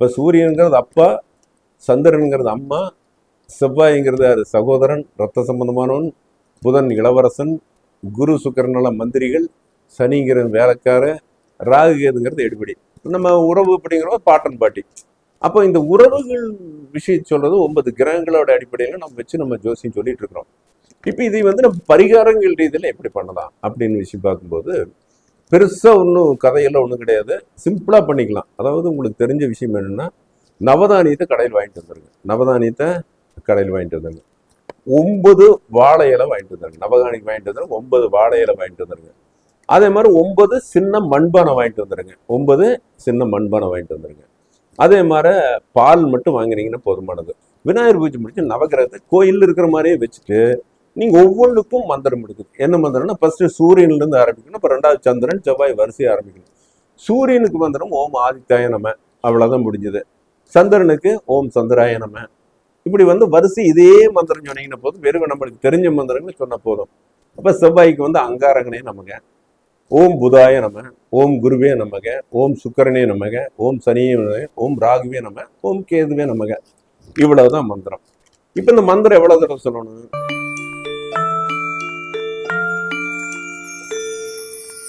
இப்போ சூரியனுங்கிறது அப்பா சந்திரனுங்கிறது அம்மா செவ்வாய்ங்கிறது அது சகோதரன் ரத்த சம்பந்தமானவன் புதன் இளவரசன் குரு சுக்கரனால மந்திரிகள் சனிங்கிறது வேலைக்கார ராகு கேதுங்கிறது எடுபடி. நம்ம உறவு அப்படிங்கிறது பாட்டன் பாட்டி. அப்போ இந்த உறவுகள் விஷயம் சொல்றது ஒன்பது கிரகங்களோட அடிப்படையில் நம்ம வச்சு நம்ம ஜோசியம் சொல்லிட்டு இருக்கிறோம். இப்போ இதை வந்து நம்ம பரிகாரங்கள் ரீதியில் எப்படி பண்ணலாம் அப்படின்னு விஷயம் பார்க்கும்போது பெருசாக ஒன்றும் கதையெல்லாம் ஒன்றும் கிடையாது. சிம்பிளாக பண்ணிக்கலாம். அதாவது உங்களுக்கு தெரிஞ்ச விஷயம் என்னென்னா நவதானியத்தை கடையில் வாங்கிட்டு வந்துருங்க. நவதானியத்தை கடையில் வாங்கிட்டு வந்துருங்க. ஒன்பது வாழை இலை வாங்கிட்டு வந்துருங்க. நவதானிக்கு வாங்கிட்டு வந்துருங்க. ஒன்பது வாழை இலை வாங்கிட்டு வந்துருங்க. அதே மாதிரி ஒன்பது சின்ன மண்பானை வாங்கிட்டு வந்துருங்க. ஒன்பது சின்ன மண்பானை வாங்கிட்டு வந்துருங்க. அதே மாதிரி பால் மட்டும் வாங்கினீங்கன்னா போதுமானது. விநாயகர் பூஜை முடிச்சு நவகிரகத்தை கோயிலில் இருக்கிற மாதிரியே வச்சுட்டு நீங்க ஒவ்வொன்றுக்கும் மந்திரம் எடுக்குது என்ன மந்திரம்னா ஃபஸ்ட்டு சூரியன்ல இருந்து ஆரம்பிக்கணும். அப்புறம் ரெண்டாவது சந்திரன் செவ்வாய் வரிசையை ஆரம்பிக்கணும். சூரியனுக்கு மந்திரம் ஓம் ஆதித்யாய நம. அவ்வளவுதான் முடிஞ்சது. சந்திரனுக்கு ஓம் சந்திராய நம. இப்படி வந்து வரிசை இதே மந்திரம் சொன்னீங்கன்னா போதும். வெறும் நம்மளுக்கு தெரிஞ்ச மந்திரங்கள் சொன்ன போதும். அப்ப செவ்வாய்க்கு வந்து அங்காரகனே நமக. ஓம் புதாய நம. ஓம் குருவே நமக. ஓம் சுக்கரனே நமக. ஓம் சனியே நமக. ஓம் ராகுவே நம. ஓம் கேதுவே நமக. இவ்வளவுதான் மந்திரம். இப்ப இந்த மந்திரம் எவ்வளவு தடவை சொல்லணும்?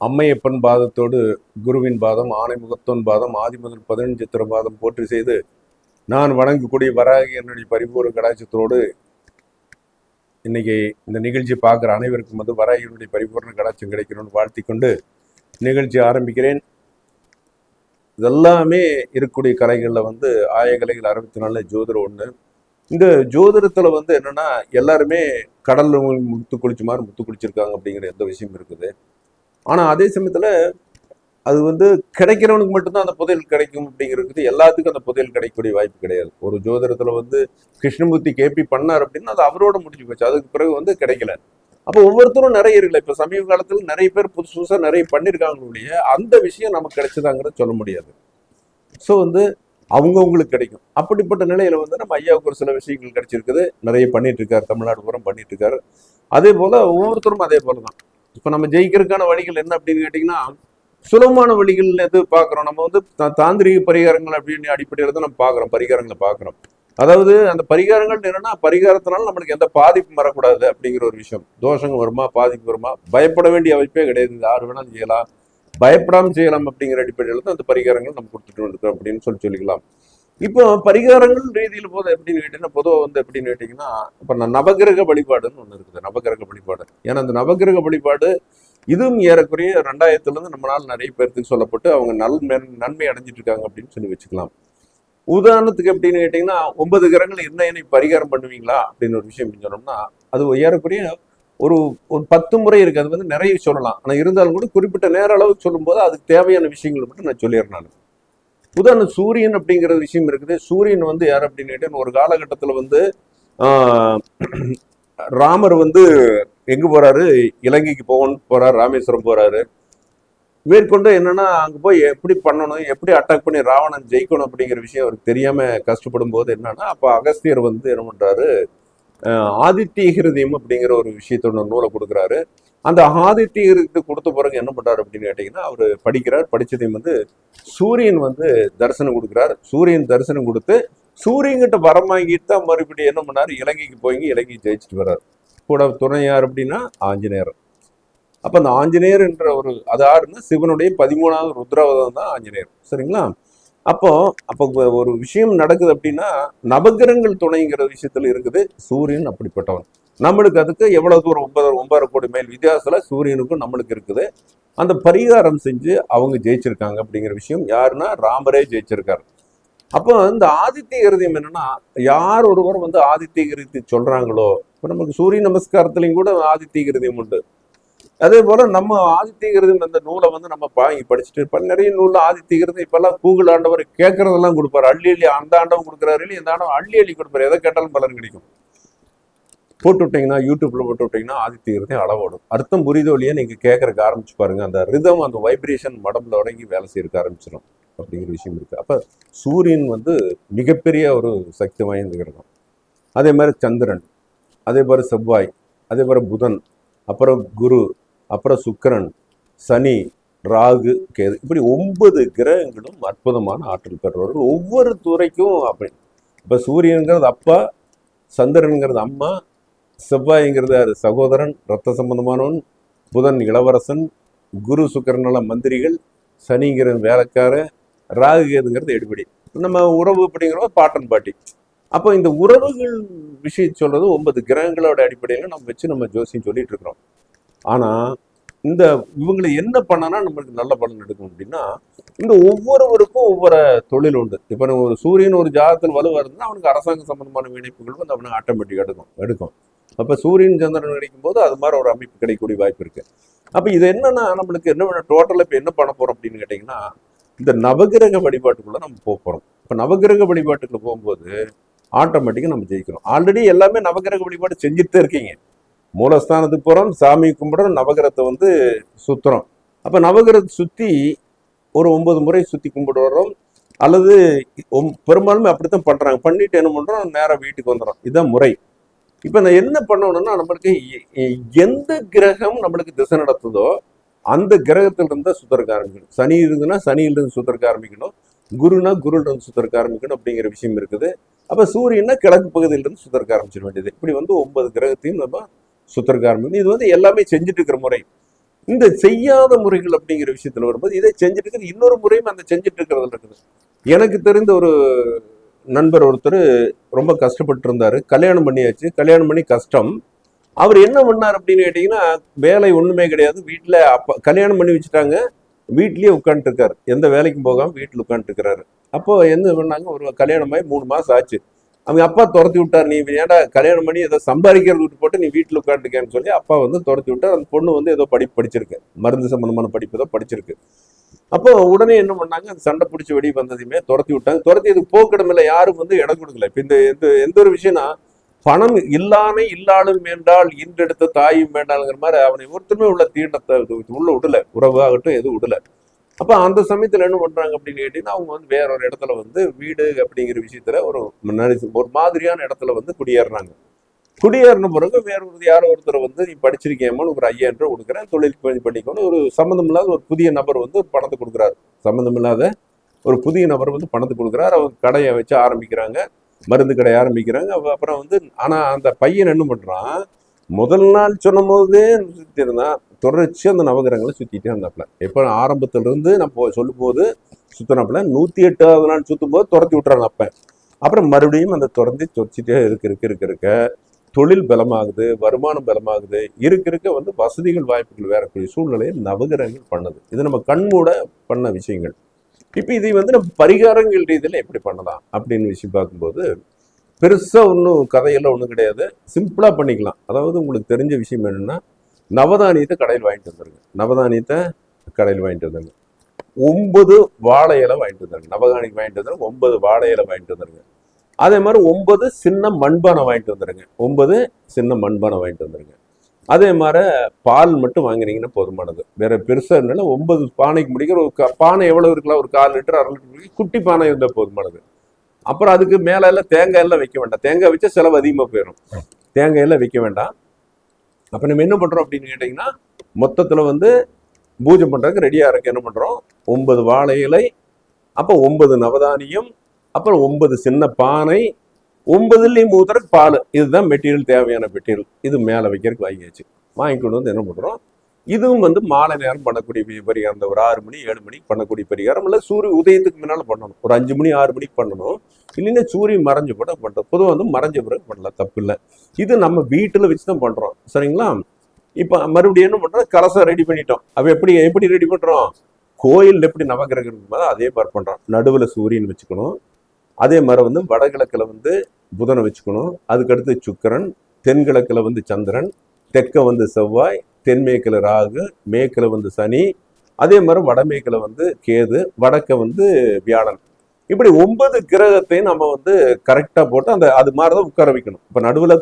அம்மையப்பன் பாதத்தோடு குருவின் பாதம் ஆனைமுகத்தோன் பாதம் ஆதி முதல் பதினஞ்சு பாதம் போற்றி செய்து நான் வணங்கக்கூடிய வராகி என்னுடைய பரிபூர்ண கடாட்சத்தோடு இன்னைக்கு இந்த நிகழ்ச்சி பார்க்குற அனைவருக்கும் வந்து வராகியினுடைய பரிபூர்ண கடாட்சம் கிடைக்கணும்னு வாழ்த்தி கொண்டு நிகழ்ச்சி ஆரம்பிக்கிறேன். இதெல்லாமே இருக்கக்கூடிய கலைகளில் வந்து ஆயகலைகள் அறுபத்தி நாலு ஜோதிடம் ஒன்று இந்த ஜோதிடத்தில் வந்து என்னன்னா எல்லாருமே கடலில் முத்து குளிச்ச மாதிரி முத்து குளிச்சிருக்காங்க அப்படிங்கிற எந்த விஷயம் இருக்குது. ஆனால் அதே சமயத்தில் அது வந்து கிடைக்கிறவனுக்கு மட்டும்தான் அந்த புதையல் கிடைக்கும் அப்படிங்கிறது எல்லாத்துக்கும் அந்த புதையல் கிடைக்கக்கூடிய வாய்ப்பு கிடையாது. ஒரு ஜோதிடத்தில் வந்து கிருஷ்ணமூர்த்தி கேபி பண்ணார் அப்படின்னா அது அவரோட முடிஞ்சு போச்சு. அதுக்கு பிறகு வந்து கிடைக்கல. அப்போ ஒவ்வொருத்தரும் நிறைய இருக்குல்ல. இப்போ சமீப காலத்தில் நிறைய பேர் புதுசு புதுசாக நிறைய பண்ணியிருக்காங்களுடைய அந்த விஷயம் நமக்கு கிடைச்சதாங்கிறத சொல்ல முடியாது. ஸோ வந்து அவங்கவுங்களுக்கு கிடைக்கும். அப்படிப்பட்ட நிலையில வந்து நம்ம ஐயாவுக்கு ஒரு சில விஷயங்கள் கிடைச்சிருக்குது. நிறைய பண்ணிட்டு இருக்காரு. தமிழ்நாடு பூரம் பண்ணிட்டு இருக்காரு. அதே போல ஒவ்வொருத்தரும் அதே போல தான் இப்போ நம்ம ஜெயிக்கிறதுக்கான வழிகள் என்ன அப்படின்னு கேட்டிங்கன்னா சுலபமான வழிகள் எது பார்க்குறோம். நம்ம வந்து தாந்திரிக பரிகாரங்கள் அப்படின்னு அடிப்படையில் தான் நம்ம பார்க்குறோம் பரிகாரங்களை பார்க்குறோம். அதாவது அந்த பரிகாரங்கள் என்னன்னா பரிகாரத்தினால நம்மளுக்கு எந்த பாதிப்பும் வரக்கூடாது அப்படிங்கிற ஒரு விஷயம். தோஷங்கள் வருமா பாதிப்பு வருமா? பயப்பட வேண்டிய அமைப்பே கிடையாது. யார் வேணாலும் செய்யலாம். பயப்படாமல் செய்யலாம் அப்படிங்கிற அடிப்படையில் தான் அந்த பரிகாரங்கள் நம்ம கொடுத்துட்டு வந்திருக்கோம் அப்படின்னு சொல்லி சொல்லிக்கலாம். இப்போ பரிகாரங்கள் ரீதியில் போது எப்படின்னு கேட்டீங்கன்னா பொதுவாக வந்து எப்படின்னு கேட்டிங்கன்னா இப்போ நான் நவகிரக வழிபாடுன்னு ஒன்று இருக்குது. நவகிரக வழிபாடு. ஏன்னா அந்த நவகிரக வழிபாடு இதுவும் ஏறக்குறைய ரெண்டாயிரத்துலேருந்து நம்மளால் நிறைய பேர்த்துக்கு சொல்லப்பட்டு அவங்க நல் நன்மை அடைஞ்சிட்டு இருக்காங்க அப்படின்னு சொல்லி வச்சுக்கலாம். உதாரணத்துக்கு எப்படின்னு கேட்டிங்கன்னா ஒன்பது கிரகங்கள் என்ன என்ன பரிகாரம் பண்ணுவீங்களா அப்படின்னு ஒரு விஷயம் சொன்னோம்னா அது ஏறக்குறைய ஒரு ஒரு பத்து முறை இருக்குது. அது வந்து நிறைய சொல்லலாம். ஆனால் இருந்தாலும் கூட குறிப்பிட்ட நேர அளவுக்கு சொல்லும்போது அதுக்கு தேவையான விஷயங்களை மட்டும் நான் சொல்லிடுறேன் நான். உதாரணம் சூரியன் அப்படிங்கிற விஷயம் இருக்குது. சூரியன் வந்து யார் அப்படின்னு ஒரு காலகட்டத்தில் வந்து ஆஹ், ராமர் வந்து எங்கே போறாரு? இலங்கைக்கு போகணும் போறாரு ராமேஸ்வரம் போறாரு. மேற்கொண்டு என்னன்னா அங்கே போய் எப்படி பண்ணணும் எப்படி அட்டாக் பண்ணி ராவணன் ஜெயிக்கணும் அப்படிங்கிற விஷயம் அவருக்கு தெரியாமல் கஷ்டப்படும் போது என்னன்னா அப்போ அகஸ்தியர் வந்து என்ன பண்ணுறாரு அஹ் ஆதித்ய ஹிருதயம் அப்படிங்கிற ஒரு விஷயத்தோட நூலை கொடுக்குறாரு. அந்த ஆதித்யருக்கு கொடுத்த பிறகு என்ன பண்ணுறாரு அப்படின்னு கேட்டிங்கன்னா அவர் படிக்கிறார். படித்ததையும் வந்து சூரியன் வந்து தரிசனம் கொடுக்குறார். சூரியன் தரிசனம் கொடுத்து சூரியன்கிட்ட வரம் வாங்கிட்டு தான் மறுபடியும் என்ன பண்ணார்? இலங்கைக்கு போய் இலங்கை ஜெயிச்சுட்டு வர்றார். கூட துணை யார் அப்படின்னா ஆஞ்சநேயர். அப்போ அந்த ஆஞ்சநேயர் என்ற ஒரு அது ஆறுனா சிவனுடைய பதிமூணாவது ருத்ராவதம் தான் ஆஞ்சநேயர். சரிங்களா? அப்போ அப்போ ஒரு விஷயம் நடக்குது அப்படின்னா நவகிரகங்கள் துணைங்கிற விஷயத்துல இருக்குது. சூரியன் அப்படிப்பட்டவன். நம்மளுக்கு அதுக்கு எவ்வளவு தூரம் ஒன்பது ஒன்பதரை கோடி மைல் வித்தியாசத்தில் சூரியனுக்கும் நம்மளுக்கு இருக்குது. அந்த பரிகாரம் செஞ்சு அவங்க ஜெயிச்சிருக்காங்க அப்படிங்கிற விஷயம் யாருன்னா ராமரே ஜெயிச்சிருக்காரு. அப்போ இந்த ஆதித்ய கிருதியம் என்னன்னா யார் ஒருவர் வந்து ஆதித்ய கிருதி சொல்றாங்களோ இப்போ நமக்கு சூரிய நமஸ்காரத்துலையும் கூட ஆதித்ய கிருதியம் உண்டு. அதே போல நம்ம ஆதித்யகிருதம் அந்த நூலை வந்து நம்ம வாங்கி படிச்சுட்டு இப்ப நிறைய நூல்ல ஆதித்யகிருதம் இப்பெல்லாம் கூகுள் ஆண்டவர் கேட்கறதெல்லாம் கொடுப்பாரு. அள்ளி அள்ளி அந்த ஆண்டவன் கொடுக்குறாரு இல்லையா? இந்த ஆண்டவன் அள்ளி அள்ளி கொடுப்பாரு. எதை கேட்டாலும் பலன் கிடைக்கும். போட்டு விட்டிங்கன்னா யூடியூப்ல போட்டு ஆதித்ய ஆதித்யகிருதம் அளவோடும். அர்த்தம் புரியுதோ நீங்கள் நீங்க ஆரம்பிச்சு பாருங்க. அந்த ரிதம் அந்த வைப்ரேஷன் மடம்புல உடங்கி வேலை செய்யறதுக்கு ஆரம்பிச்சிடும் அப்படிங்கிற விஷயம் இருக்கு. அப்ப சூரியன் வந்து மிகப்பெரிய ஒரு சக்தி வாய்ந்த கிரகம். அதே மாதிரி சந்திரன் அதே மாதிரி செவ்வாய் அதே மாதிரி புதன் அப்புறம் குரு அப்புறம் சுக்கிரன் சனி ராகு கேது. இப்படி ஒன்பது கிரகங்களும் அற்புதமான ஆற்றல் பெற்றவர்கள். ஒவ்வொரு துறைக்கும் அப்படி. இப்போ சூரியனுங்கிறது அப்பா சந்திரனுங்கிறது அம்மா செவ்வாய்ங்கிறது அது சகோதரன் ரத்த சம்பந்தமானவன் புதன் இளவரசன் குரு சுக்கிரனால மந்திரிகள் சனிங்கிற வேலைக்கார ராகு கேதுங்கிறது எடுபடி. நம்ம உறவு அப்படிங்கிறத பாட்டன் பாட்டி. அப்போ இந்த உறவுகள் விஷயம் சொல்றது ஒன்பது கிரகங்களோட அடிப்படையில் நம்ம வச்சு நம்ம ஜோசியம் சொல்லிட்டு இருக்கிறோம். ஆனா இந்த இவங்களை என்ன பண்ணனா நம்மளுக்கு நல்ல பலன் எடுக்கும் அப்படின்னா இந்த ஒவ்வொருவருக்கும் ஒவ்வொரு தொழில் உண்டு. இப்போ நம்ம ஒரு சூரியன் ஒரு ஜாதத்தில் வலுவா இருந்தால் அவனுக்கு அரசாங்க சம்பந்தமான இணைப்புகள் வந்து அவனுக்கு ஆட்டோமேட்டிக் எடுக்கும் எடுக்கும். அப்போ சூரியன் சந்திரன் கிடைக்கும் போது அது மாதிரி ஒரு அமைப்பு கிடைக்கக்கூடிய வாய்ப்பு இருக்கு. அப்போ இது என்னன்னா நம்மளுக்கு என்ன டோட்டலாக இப்போ என்ன பண்ண போறோம் அப்படின்னு கேட்டிங்கன்னா இந்த நவகிரக வழிபாட்டுக்குள்ள நம்ம போக போறோம். இப்போ நவகிரக வழிபாட்டுக்குள்ள போகும்போது ஆட்டோமேட்டிக்காக நம்ம ஜெயிக்கிறோம். ஆல்ரெடி எல்லாமே நவகிரக வழிபாடு செஞ்சுட்டு தான் இருக்கீங்க. மூலஸ்தானத்துக்கு போகிறோம் சாமி கும்பிடுறோம் நவகிரகத்தை வந்து சுற்றுறோம் அப்போ நவகிரகத்தை சுற்றி ஒரு ஒன்பது முறை சுற்றி கும்பிட்டு வர்றோம். அல்லது பெரும்பாலும் பெரும்பாலுமே அப்படித்தான் பண்ணுறாங்க பண்ணிட்டு என்ன பண்ணுறோம் நேராக வீட்டுக்கு வந்துடும் இதுதான் முறை. இப்போ நான் என்ன பண்ணணும்னா நம்மளுக்கு எந்த கிரகம் நம்மளுக்கு திசை நடத்துதோ அந்த கிரகத்துல இருந்தா சுத்தறக்க ஆரம்பிக்கணும். சனி இருந்துன்னா சனியிலிருந்து சுத்தரக்க ஆரம்பிக்கணும். குருனா குருலிருந்து சுத்தருக்க ஆரம்பிக்கணும் அப்படிங்கிற விஷயம் இருக்குது. அப்போ சூரியன்னா கிழக்கு பகுதியிலிருந்து சுத்தரக்க ஆரம்பிச்சிட வேண்டியது. இப்படி வந்து ஒன்பது கிரகத்தையும் நம்ம சுத்தறக்க ஆரம்பிக்கணும். இது வந்து எல்லாமே செஞ்சுட்டு இருக்கிற முறை. இந்த செய்யாத முறைகள் அப்படிங்கிற விஷயத்துல வரும்போது இதை செஞ்சுட்டு இருக்கிற இன்னொரு முறையும் அந்த செஞ்சுட்டு இருக்கிறதுல இருக்குது. எனக்கு தெரிந்த ஒரு நண்பர் ஒருத்தர் ரொம்ப கஷ்டப்பட்டு இருந்தார் கல்யாணம் பண்ணியாச்சு. கல்யாணம் பண்ணி கஷ்டம். அவர் என்ன பண்ணார் அப்படின்னு கேட்டிங்கன்னா வேலை ஒன்றுமே கிடையாது. வீட்டில் அப்போ கல்யாணம் பண்ணி வச்சுட்டாங்க. வீட்லேயே உட்காந்துட்டுருக்கார் எந்த வேலைக்கும் போகாமல் வீட்டில் உட்காந்துட்டுருக்கிறாரு அப்போது அப்போ என்ன பண்ணாங்க? ஒரு கல்யாணம் ஆகி மூணு மாதம் ஆச்சு. அவங்க அப்பா துரத்தி விட்டார். நீ ஏன்டா கல்யாணம் பண்ணி ஏதோ சம்பாதிக்கிறது விட்டு போட்டு நீ வீட்டில் உட்காந்துருக்கேன்னு சொல்லி அப்பா வந்து துரத்தி விட்டார். அந்த பொண்ணு வந்து ஏதோ படிப்பு படிச்சிருக்கு. மருந்து சம்மந்தமான படிப்பு ஏதோ படிச்சிருக்கு. அப்போ உடனே என்ன பண்ணாங்க? அந்த சண்டை பிடிச்சி வெடி வந்ததையுமே துரத்தி விட்டாங்க. துரத்தி இதுக்கு போக்கிடமில்ல யாரும் வந்து இடம் கொடுக்கல. இப்ப இந்த எந்த எந்த ஒரு விஷயம்னா பணம் இல்லாமே இல்லாலும் வேண்டால் இன்றெடுத்த தாயும் வேண்டாங்கிற மாதிரி அவனை ஒருத்தருமே உள்ள தீண்டத்தை உள்ள விடல. உறவு ஆகட்டும் எதுவும் விடல. அப்ப அந்த சமயத்துல என்ன பண்றாங்க அப்படின்னு கேட்டீங்கன்னா அவங்க வந்து வேற ஒரு இடத்துல வந்து வீடு அப்படிங்கிற விஷயத்துல ஒரு ஒரு மாதிரியான இடத்துல வந்து குடியேறுறாங்க. குடியேறின பிறகு வேற ஒரு யாரோ ஒருத்தர் வந்து நீ படிச்சிருக்கேமோ ஒரு ஐயாயிரம் கொடுக்குறேன். தொழில் பண்ணி பண்ணிக்கணும் ஒரு சம்மந்தம் இல்லாத ஒரு புதிய நபர் வந்து ஒரு பணத்தை கொடுக்குறாரு. சம்மந்தம் இல்லாத ஒரு புதிய நபர் வந்து பணத்தை கொடுக்குறாரு. அவங்க கடையை வச்சு ஆரம்பிக்கிறாங்க. மருந்து கடை ஆரம்பிக்கிறாங்க. அப்புறம் வந்து ஆனால் அந்த பையன் என்ன பண்ணுறான் முதல் நாள் சொன்ன போதே சுற்றி இருந்தான். தொடர்ச்சி அந்த நவகிரகங்களை சுற்றிட்டே இருந்தாப்புல. எப்போ ஆரம்பத்திலிருந்து நம்ம சொல்லும் போது சுற்றினாப்புல நூற்றி எட்டாவது நாள் சுற்றும் போது துரத்தி விட்டுறாங்க அப்போ. அப்புறம் மறுபடியும் அந்த தொடர்ந்து தொச்சிட்டே இருக்கு இருக்கு இருக்கு இருக்க தொழில் பலமாகுது வருமானம் பலமாகுது இருக்க இருக்க வந்து வசதிகள் வாய்ப்புகள் வேறக்கூடிய சூழ்நிலையை நவகிரகங்கள் பண்ணுது. இது நம்ம கண்மூட பண்ண விஷயங்கள். இப்போ இதை வந்து நம்ம பரிகாரங்கள் ரீதியில் எப்படி பண்ணலாம் அப்படின்னு விஷயம் பார்க்கும்போது பெருசாக ஒன்றும் கதையெல்லாம் ஒன்றும் கிடையாது. சிம்பிளாக பண்ணிக்கலாம். அதாவது உங்களுக்கு தெரிஞ்ச விஷயம் என்னென்னா நவதானியத்தை கடையில் வாங்கிட்டு வந்துருங்க. நவதானியத்தை கடையில் வாங்கிட்டு வந்துருங்க. ஒன்பது வாழை இலை வாங்கிட்டு வந்துருங்க. நவதானியம் வாங்கிட்டு வந்துருங்க. ஒன்பது வாழை இலை வாங்கிட்டு வந்துருங்க. அதே மாதிரி ஒன்பது சின்ன மண்பானை வாங்கிட்டு வந்துடுங்க ஒன்பது சின்ன மண்பானை வாங்கிட்டு வந்துடுங்க அதே மாதிரி பால் மட்டும் வாங்குனீங்கன்னா போதுமானது. வேற பெருசாக இருந்தாலும் ஒன்பது பானைக்கு முடிக்கிற ஒரு க- பானை எவ்வளோ இருக்கலாம்? ஒரு கால் லிட்டர் அரை லிட்டர் முடிக்க குட்டி பானை இருந்தால் போதுமானது. அப்புறம் அதுக்கு மேலே எல்லாம் தேங்காய் எல்லாம் வைக்க வேண்டாம். தேங்காய் வச்சா செலவு அதிகமாக போயிடும் தேங்காய் எல்லாம் வைக்க வேண்டாம். அப்போ நம்ம என்ன பண்ணுறோம் அப்படின்னு கேட்டிங்கன்னா மொத்தத்தில் வந்து பூஜை பண்ணுறதுக்கு ரெடியாக இருக்கு என்ன பண்ணுறோம் ஒன்பது வாழை இலை அப்போ ஒன்பது நவதானியம் அப்புறம் ஒன்பது சின்ன பானை ஒன்பதுலேயும் ஊத்துறக்கு பால். இதுதான் மெட்டீரியல் தேவையான மெட்டீரியல் இது மேலே வைக்கிறதுக்கு வாங்கியாச்சு. வாங்கி கொண்டு வந்து என்ன பண்ணுறோம் இதுவும் வந்து மாலை நேரம் பண்ணக்கூடிய பரிகாரம். இந்த ஒரு ஆறு மணி ஏழு மணிக்கு பண்ணக்கூடிய பரிகாரம். இல்லை சூரிய உதயத்துக்கு முன்னால் பண்ணணும். ஒரு அஞ்சு மணி ஆறு மணிக்கு பண்ணணும். இல்லைன்னா சூரியன் மறைஞ்ச கூட பண்ணுறோம் பொதுவாக வந்து மறைஞ்ச பிறகு பண்ணலாம். தப்பு இல்லை. இது நம்ம வீட்டில் வச்சு தான் பண்ணுறோம் சரிங்களா? இப்போ மறுபடியும் என்ன பண்ணுறோம் கலசம் ரெடி பண்ணிட்டோம். அப்போ எப்படி எப்படி ரெடி பண்ணுறோம் கோயில் எப்படி நவகிரகம் இருக்குமோ அதே மாதிரி பண்ணுறோம் நடுவில் சூரியன் வச்சுக்கணும். அதே மாதிரி வந்து வடகிழக்கில் வந்து புதனை வச்சுக்கணும். அதுக்கடுத்து சுக்கிரன் தென்கிழக்கில் வந்து சந்திரன் தெற்க வந்து செவ்வாய் தென்மேற்குல ராகு மேற்கில் வந்து சனி அதே மாதிரி வடமேற்குல வந்து கேது வடக்க வந்து வியாழன். இப்படி ஒன்பது கிரகத்தையும் நம்ம வந்து கரெக்டாக போட்டு அந்த அது மாதிரி தான் உட்கார வைக்கணும். இப்போ நடுவில்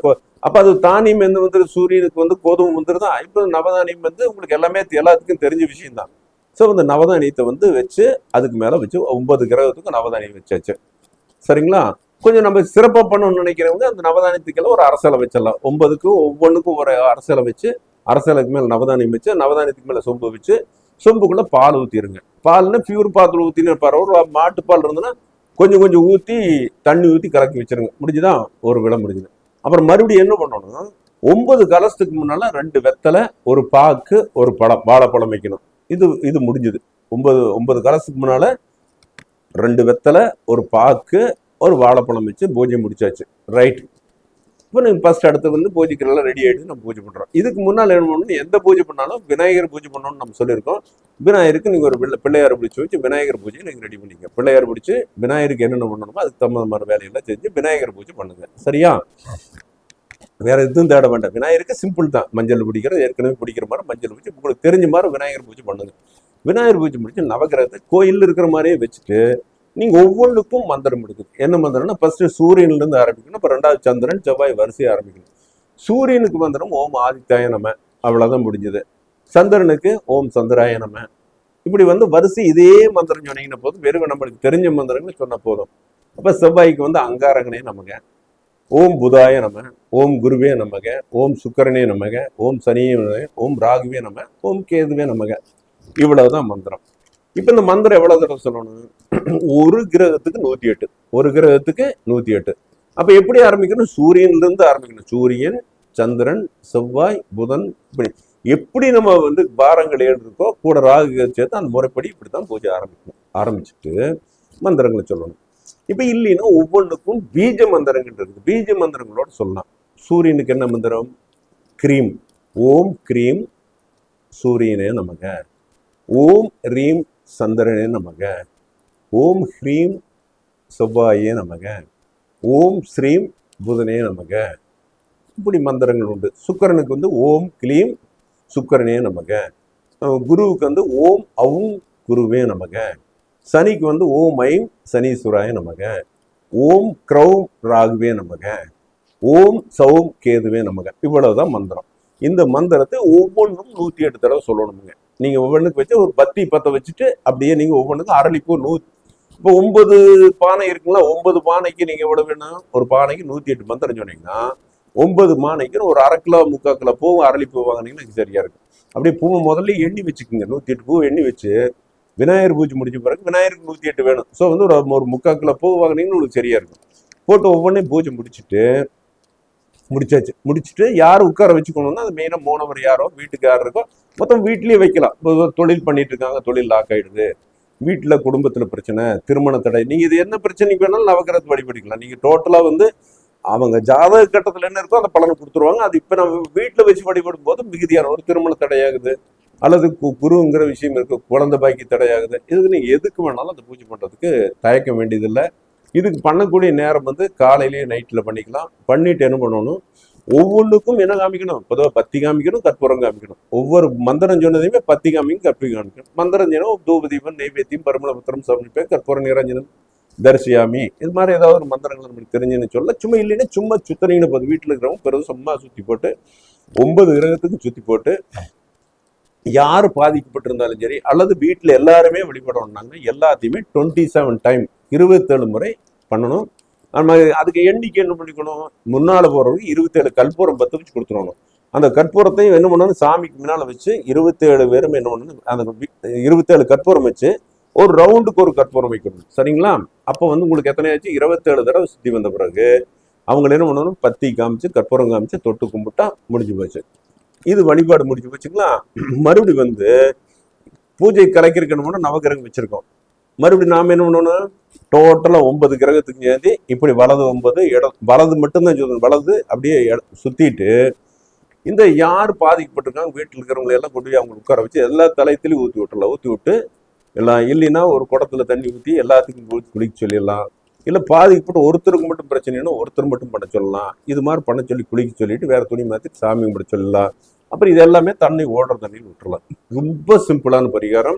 அப்போ அது தானியம் வந்து வந்து சூரியனுக்கு வந்து கோதுமை வந்துருதா? இப்போ நவதானியம் வந்து உங்களுக்கு எல்லாமே எல்லாத்துக்கும் தெரிஞ்ச விஷயம்தான். ஸோ அந்த நவதானியத்தை வந்து வச்சு அதுக்கு மேலே வச்சு ஒன்பது கிரகத்துக்கு நவதானியம் வச்சாச்சு. சரிங்களா? கொஞ்சம் நம்ம சிறப்பாக பண்ணணும்னு நினைக்கிறவங்க அந்த நவதானியத்துக்கெல்லாம் ஒரு அரசலை வச்சிடலாம். ஒன்பதுக்கும் ஒவ்வொன்றுக்கும் ஒரு அரசலை வச்சு அரசலுக்கு மேலே நவதானியம் வச்சு நவதானியத்துக்கு மேலே சொம்பு வச்சு சொம்புக்குள்ளே பால் ஊற்றிடுங்க பால்னா பியூர் பாத்தில் ஊற்றின்னு பரவாயில்ல ஒரு மாட்டுப்பால் இருந்ததுன்னா கொஞ்சம் கொஞ்சம் ஊற்றி தண்ணி ஊற்றி கலக்கி வச்சிருங்க. முடிஞ்சுதான் ஒரு விலை முடிஞ்சுது. அப்புறம் மறுபடியும் என்ன பண்ணணும் ஒன்பது கலசத்துக்கு முன்னால் ரெண்டு வெத்தலை ஒரு பாக்கு ஒரு பழம் வாழைப்பழம் வைக்கணும். இது இது முடிஞ்சுது. ஒன்பது ஒன்பது கலசத்துக்கு முன்னால் ரெண்டு வெத்தலை ஒரு பாக்கு ஒரு வாழைப்பழம் வச்சு பூஜை முடிச்சாச்சு. ரைட் இப்போ நீங்கள் ஃபஸ்ட் அடுத்து வந்து பூஜைக்கெல்லாம் ரெடி ஆகிட்டு நம்ம பூஜை பண்ணுறோம் இதுக்கு முன்னால் என்ன பண்ணணும் எந்த பூஜை பண்ணாலும் விநாயகர் பூஜை பண்ணணும்னு நம்ம சொல்லியிருக்கோம். விநாயகருக்கு நீங்கள் ஒரு பிள்ளை பிள்ளையார் பிடிச்சி வச்சு விநாயகர் பூஜையை நீங்கள் ரெடி பண்ணிக்க பிள்ளையார் பிடிச்சி விநாயகருக்கு என்னென்ன பண்ணணுமோ அதுக்கு தகுந்த மாதிரி வேலையெல்லாம் செஞ்சு விநாயகர் பூஜை பண்ணுங்க. சரியா? வேற எதுவும் தேட வேண்டாம். விநாயகருக்கு சிம்பிள் தான். மஞ்சள் பிடிக்கிறது ஏற்கனவே பிடிக்கிற மாதிரி மஞ்சள் பூஜை உங்களுக்கு தெரிஞ்ச மாதிரி விநாயகர் பூஜை பண்ணுங்க. விநாயகர் பூஜை முடிச்சு நவகிரகத்தை கோயிலில் இருக்கிற மாதிரியே வச்சுட்டு நீங்கள் ஒவ்வொன்றுக்கும் மந்திரம் எடுக்குது என்ன மந்திரம்னா ஃபர்ஸ்ட் சூரியன்லேருந்து ஆரம்பிக்கணும் இப்போ ரெண்டாவது சந்திரன் செவ்வாய் வரிசையை ஆரம்பிக்கணும். சூரியனுக்கு மந்திரம் ஓம் ஆதித்யாய நம அவ்வளோதான் முடிஞ்சது. சந்திரனுக்கு ஓம் சந்திராய நம. இப்படி வந்து வரிசை இதே மந்திரம் சொன்னீங்கன்னா போதும். வெறும் நம்மளுக்கு தெரிஞ்ச மந்திரங்கள் சொன்ன போதும். அப்போ செவ்வாய்க்கு வந்து அங்காரங்கனே நமக்கு ஓம் புதாய நம ஓம் குருவே நமக ஓம் சுக்கரனே நமக ஓம் சனியே நமக ஓம் ராகுவே நம ஓம் கேதுவே நமக. இவ்வளவுதான் மந்திரம். இப்போ இந்த மந்திரம் எவ்வளோ தடவை சொல்லணும்? ஒரு கிரகத்துக்கு நூற்றி எட்டு ஒரு கிரகத்துக்கு நூற்றி எட்டு அப்போ எப்படி ஆரம்பிக்கணும்? சூரியன்லேருந்து ஆரம்பிக்கணும். சூரியன் சந்திரன் செவ்வாய் புதன் இப்படி. எப்படி நம்ம வந்து பாரங்கள் ஏழு இருக்கோ கூட ராகு சேர்த்து அந்த முறைப்படி இப்படி தான் பூஜை ஆரம்பிக்கணும். ஆரம்பிச்சுட்டு மந்திரங்களை சொல்லணும். இப்போ இல்லைன்னா ஒவ்வொன்றுக்கும் பீஜ மந்திரங்கள் இருக்கு பீஜ மந்திரங்களோட சொல்லலாம். சூரியனுக்கு என்ன மந்திரம்? கிரீம். ஓம் கிரீம் சூரியனே நமக. ஓம் ரீம் சந்திரனே நமக. ஓம் ஹ்ரீம் செவ்வாயே நமக. ஓம் ஸ்ரீம் புதனே நமக. இப்படி மந்திரங்கள் உண்டு. சுக்கரனுக்கு வந்து ஓம் கிளீம் சுக்கரனே நமக. குருவுக்கு வந்து ஓம் அவும் குருவே நமக. சனிக்கு வந்து ஓம் ஐம் சனீஸ்வராய நமக. ஓம் க்ரௌம் ராகுவே நமக. ஓம் சௌம் கேதுவே நமக. இவ்வளவுதான் மந்திரம். இந்த மந்திரத்தை ஒவ்வொன்றும் நூத்தி எட்டு தடவை சொல்லணுமுங்க. நீங்க ஒவ்வொன்றுக்கு வச்சு ஒரு பத்தி பத்தை வச்சுட்டு அப்படியே நீங்க ஒவ்வொன்றுக்கும் அரளிப்பூ நூ இப்போ ஒன்பது பானை இருக்குங்களா? ஒன்பது பானைக்கு நீங்க எவ்வளவு வேணும்? ஒரு பானைக்கு நூத்தி எட்டு மந்திரம் சொன்னீங்கன்னா ஒன்பது பானைக்கு ஒரு அரை கிலோ முக்கால் கிலோ பூ அரளிப்பூ வாங்கினீங்கன்னா சரியா இருக்கும். அப்படியே பூவை முதல்ல எண்ணி வச்சுக்கோங்க. நூத்தி எட்டு பூ எண்ணி வச்சு விநாயகர் பூஜை முடிஞ்ச பிறகு விநாயகருக்கு நூற்றி எட்டு வேணும். ஸோ வந்து ஒரு ஒரு முக்கால் கிலோ பூ வாங்கினீங்கன்னு உங்களுக்கு சரியாக இருக்கும். போட்டு ஒவ்வொன்றையும் பூஜை முடிச்சுட்டு முடிச்சாச்சு. முடிச்சுட்டு யார் உட்கார வச்சுக்கணும்னா அது மெயினாக மூணவர் யாரோ வீட்டுக்கு இருக்கோ மொத்தம் வீட்லேயே வைக்கலாம். இப்போ தொழில் பண்ணிட்டு இருக்காங்க தொழில் லாக் ஆகிடுது வீட்டில் குடும்பத்தில் பிரச்சனை திருமண தடை. நீங்கள் இது என்ன பிரச்சனைக்கு வேணாலும் நவகிரகத்தை வழிபடிக்கலாம் நீங்கள் டோட்டலாக வந்து அவங்க ஜாதக கட்டத்தில் என்ன இருக்கோ அந்த பலனை கொடுத்துருவாங்க. அது இப்போ நம்ம வீட்டில் வச்சு வழிபடும் போது மிகுதியான ஒரு திருமண தடையாகுது. அல்லது கு- குருங்கிற விஷயம் இருக்கு குழந்தை பாக்கி தடையாகுது. இதுக்கு நீங்கள் எதுக்கு வேணாலும் அந்த பூஜை பண்ணுறதுக்கு தயக்க வேண்டியதில்லை. இதுக்கு பண்ணக்கூடிய நேரம் வந்து காலையிலேயே நைட்டில் பண்ணிக்கலாம். பண்ணிட்டு என்ன பண்ணணும்? ஒவ்வொன்றுக்கும் என்ன காமிக்கணும்? பொதுவாக பத்தி காமிக்கணும் கற்பூரம் காமிக்கணும். ஒவ்வொரு மந்திரம் சொன்னதையுமே பத்தி காமிக்கும் கற்பி காமிக்கணும். மந்திரம் சொன்னால் தூபதீபம் நெய்வேத்தியம் பரிமளபத்திரம் சமர்ப்பிப்பேன் கற்பூர நிரஞ்சனம் தரிசியாமி. இது மாதிரி ஏதாவது ஒரு மந்திரங்கள் நம்மளுக்கு தெரிஞ்சுன்னு சொல்ல சும்மா இல்லைன்னா சும்மா சுத்தனீங்கன்னு போது வீட்டில் இருக்கிறவங்க பிறகு சும்மா சுற்றி போட்டு ஒன்பது கிரகத்துக்கு சுற்றி போட்டு யார் பாதிக்கப்பட்டிருந்தாலும் சரி அல்லது வீட்டில் எல்லாருமே வழிபடணும்னாங்க எல்லாத்தையுமே டுவெண்ட்டி செவன் டைம் இருபத்தேழு முறை பண்ணணும். நம்ம அதுக்கு எண்ணிக்கை என்ன பண்ணிக்கணும்? முன்னால் போகிறவங்க இருபத்தேழு கற்பூரம் பத்து வச்சு கொடுத்துடணும். அந்த கற்பூரத்தையும் என்ன பண்ணணும்? சாமிக்கு முன்னால் வச்சு இருபத்தேழு பேரும் என்ன பண்ணணும்? அந்த இருபத்தேழு கற்பூரம் வச்சு ஒரு ரவுண்டுக்கு ஒரு கற்பூரம் வைக்கணும். சரிங்களா? அப்போ வந்து உங்களுக்கு எத்தனையாச்சு? இருபத்தேழு தடவை சுற்றி வந்த பிறகு அவங்க என்ன பண்ணணும்? பத்தி காமிச்சு கற்பூரம் காமிச்சு தொட்டு கும்பிட்டா முடிஞ்சு போச்சு. இது வழிபாடு முடிச்சு போச்சுங்களா? மறுபடி வந்து பூஜை கலைக்கிறக்கணும்னா நவகிரகம் வச்சிருக்கோம். மறுபடியும் நாம் என்ன பண்ணணும் டோட்டலாக ஒன்பது கிரகத்துக்கு சேர்ந்து இப்படி வலது ஒன்பது இடம் வலது மட்டும்தான் சொல்லணும் வலது அப்படியே இட- சுத்திட்டு இந்த யார் பாதிக்கப்பட்டிருக்காங்க வீட்டில் இருக்கிறவங்களை எல்லாம் கொண்டு போய் அவங்க உட்கார வச்சு எல்லா தலையத்திலையும் ஊற்றி விட்டுலாம் ஊற்றி விட்டு எல்லாம் இல்லைன்னா ஒரு குடத்துல தண்ணி ஊற்றி எல்லாத்துக்கும் குளிக்க சொல்லிடலாம். இல்லை பாதிக்கப்பட்ட ஒருத்தருக்கு மட்டும் பிரச்சனைனா ஒருத்தர் மட்டும் பண்ண சொல்லலாம். இது மாதிரி பண்ண சொல்லி குளிக்க சொல்லிட்டு வேற துணி மாற்றி சாமி கும்பிட சொல்லலாம். அப்புறம் இது எல்லாமே தண்ணி ஓடுற தண்ணியில் விட்டுறலாம். ரொம்ப சிம்பிளான பரிகாரம்.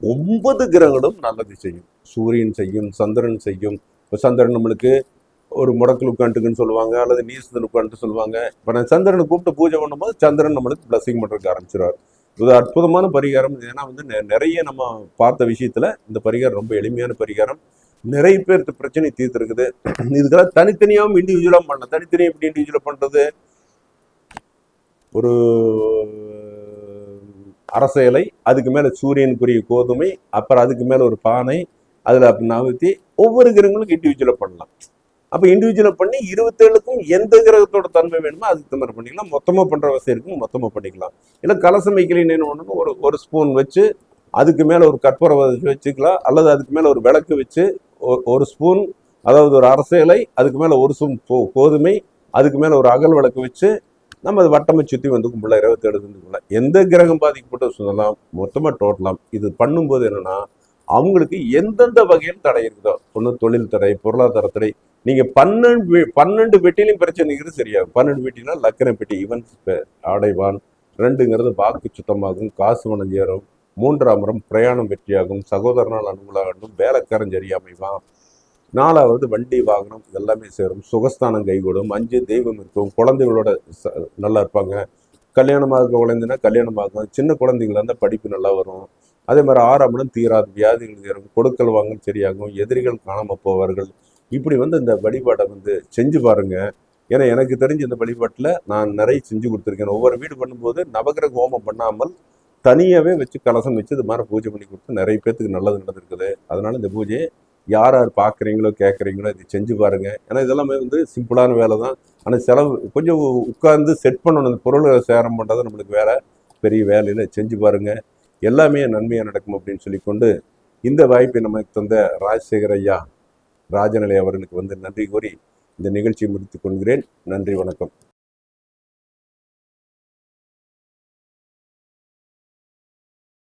ஒன்பது கிரகங்களும் நல்லது செய்யும். சூரியன் செய்யும் சந்திரன் செய்யும். இப்போ சந்திரன் நம்மளுக்கு ஒரு முடக்கில் உட்காந்துக்குன்னு சொல்லுவாங்க அல்லது நீசத்தில் உட்காந்துட்டு சொல்லுவாங்க. இப்போ நான் சந்திரனை கூப்பிட்டு பூஜை பண்ணும்போது சந்திரன் நம்மளுக்கு பிளஸிங் பண்ணுறதுக்கு ஆரம்பிச்சிருவார். இது அற்புதமான பரிகாரம். இது ஏன்னா வந்து நெ- நிறைய நம்ம பார்த்த விஷயத்தில் இந்த பரிகாரம் ரொம்ப எளிமையான பரிகாரம். நிறைய பேர்த்து பிரச்சனை தீர்த்துருக்குது. இதுக்கெல்லாம் தனித்தனியாகவும் இண்டிவிஜுவலாக பண்ணலாம். தனித்தனியாக எப்படி இண்டிவிஜுவலாக பண்ணுறது ஒரு அரசேலை அதுக்கு மேலே சூரியனுக்குரிய கோதுமை அப்புறம் அதுக்கு மேலே ஒரு பானை அதில் அப்படி நகர்த்தி ஒவ்வொரு கிரகங்களுக்கும் இண்டிவிஜுவலாக பண்ணலாம். அப்போ இண்டிவிஜுவலாக பண்ணி இருபத்தேழுக்கும் எந்த கிரகத்தோட தன்மை வேணுமோ அதுக்கு தகுந்த மாதிரி பண்ணிக்கலாம். மொத்தமாக பண்ணுற வசதி இருக்கும் மொத்தமாக பண்ணிக்கலாம். இல்லை கலசம் வைக்கலின்னு என்ன பண்ணணும் ஒரு ஒரு ஸ்பூன் வச்சு அதுக்கு மேலே ஒரு கற்பூரம் வச்சுக்கலாம். அல்லது அதுக்கு மேலே ஒரு விளக்கு வச்சு ஒ- ஒரு ஸ்பூன் அதாவது ஒரு அரசியலை அதுக்கு மேலே ஒரு ஸ்பூன் கோதுமை அதுக்கு மேலே ஒரு அகல் விளக்கு வச்சு நம்ம அது வட்டமை சுற்றி வந்து கும்பல இருபத்தேழு கும்பல. எந்த கிரகம் பாதிக்கப்பட்ட சொல்லலாம் மொத்தமாக டோட்டலாம் இது பண்ணும்போது என்னென்னா அவங்களுக்கு எந்தெந்த வகையில் தடை இருக்குதோ ஒன்று தொழில் தடை பொருளாதார தடை நீங்கள் பன்னெண்டு பன்னெண்டு பெட்டிலையும் பிரச்சனைங்கிறது சரியாகும் பன்னெண்டு பெட்டினா லக்கண பெட்டி ஈவன் ஆடைவான் ரெண்டுங்கிறது வாக்கு சுத்தமாகும் காசு வனம் ஏறும் மூன்றாம் முறம் பிரயாணம் வெற்றியாகும் சகோதரனால் அனுகூலாகட்டும் வேலைக்காரன் சரியாமைவான் நாலாவது வண்டி வாகனம் இதெல்லாமே சேரும். சுகஸ்தானம் கைகூடும். அஞ்சு தெய்வம் இருக்கும். குழந்தைகளோட நல்லா இருப்பாங்க. கல்யாணமாக குழந்தைனா கல்யாணமாகும். சின்ன குழந்தைங்களா இருந்தால் படிப்பு நல்லா வரும். அதே மாதிரி ஆறாம் இடம் தீராது. வியாதிகள் தீரும் கொடுக்கல் வாங்கல் சரியாகும். எதிரிகள் காணாமல் போவார்கள். இப்படி வந்து இந்த வழிபாடை வந்து செஞ்சு பாருங்க. ஏன்னா எனக்கு தெரிஞ்ச இந்த வழிபாட்டில் நான் நிறைய செஞ்சு கொடுத்துருக்கேன். ஒவ்வொரு வீடு பண்ணும்போது நவகிரக ஹோமம் பண்ணாமல் தனியாகவே வச்சு கலசம் வச்சு இது மாதிரி பூஜை பண்ணி கொடுத்து நிறைய பேர்த்துக்கு நல்லது நடந்திருக்குது. அதனால இந்த பூஜையை யார் யார் பார்க்குறீங்களோ கேட்குறீங்களோ இதை செஞ்சு பாருங்கள் ஏன்னா இதெல்லாமே வந்து சிம்பிளான வேலை தான் ஆனால் செலவு கொஞ்சம் உட்கார்ந்து செட் பண்ணணும். அந்த பொருளை சேரம் பண்ணுறது நம்மளுக்கு வேற பெரிய வேலையில் செஞ்சு பாருங்க. எல்லாமே நன்மையாக நடக்கும் அப்படின்னு சொல்லிக்கொண்டு இந்த வாய்ப்பை நமக்கு தந்த ராஜசேகர் ஐயா ராஜநிலை அவர்களுக்கு வந்து நன்றி கூறி இந்த நிகழ்ச்சியை முடித்துக் கொள்கிறேன். நன்றி வணக்கம்.